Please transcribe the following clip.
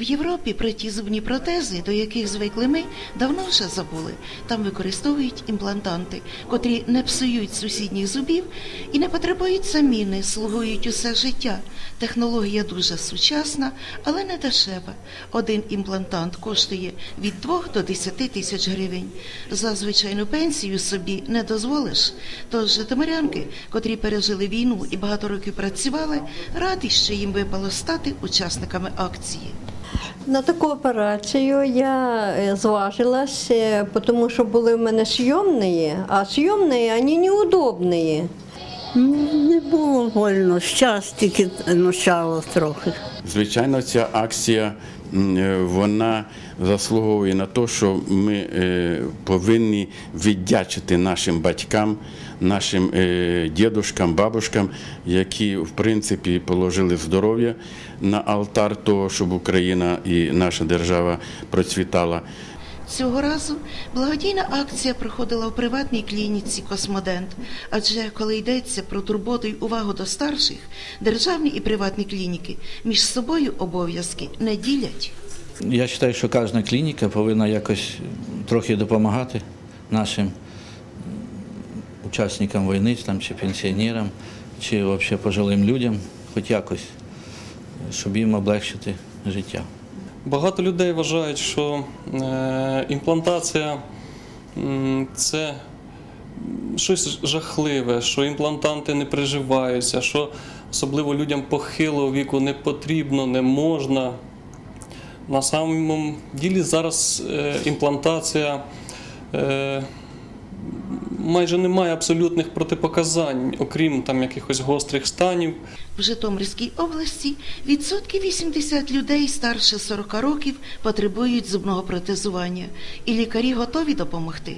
В Європі про ті зубні протези, до яких звикли ми, давно вже забули. Там використовують імплантанти, котрі не псують сусідніх зубів і не потребують заміни, слугують усе життя. Технологія дуже сучасна, але не дешева. Один імплантант коштує від 2 до 10 тисяч гривень. За звичайну пенсію собі не дозволиш. Тож житомирянки, котрі пережили війну і багато років працювали, раді, що їм випало стати учасниками акції. На таку операцію я е, зважилась, е, тому що були в мене сйомні, а сйомні вони неудобні. Не було вольно, щас тільки ночало трохи. Звичайно, ця акція е, вона заслуговує на те, що ми е, повинні віддячити нашим батькам, нашим е, дідушкам, бабушкам, які в принципі положили здоров'я на алтар того, щоб Україна і наша держава процвітала. Цього разу благодійна акція проходила в приватній клініці Космодент. Адже коли йдеться про турботу й увагу до старших, державні і приватні клініки між собою обов'язки не ділять. Я вважаю, що кожна клініка повинна якось трохи допомагати нашим учасникам війни, там, чи пенсіонерам, чи взагалі пожилим людям, хоч якось, щоб їм облегшити життя. Багато людей вважають, що е, імплантація це щось жахливе, що імплантанти не приживаються, що особливо людям похилого віку не потрібно, не можна. На самому ділі зараз е, імплантація е, майже немає абсолютних протипоказань, окрім там якихось гострих станів. В Житомирській області відсотки 80 людей старше 40 років потребують зубного протезування, і лікарі готові допомогти.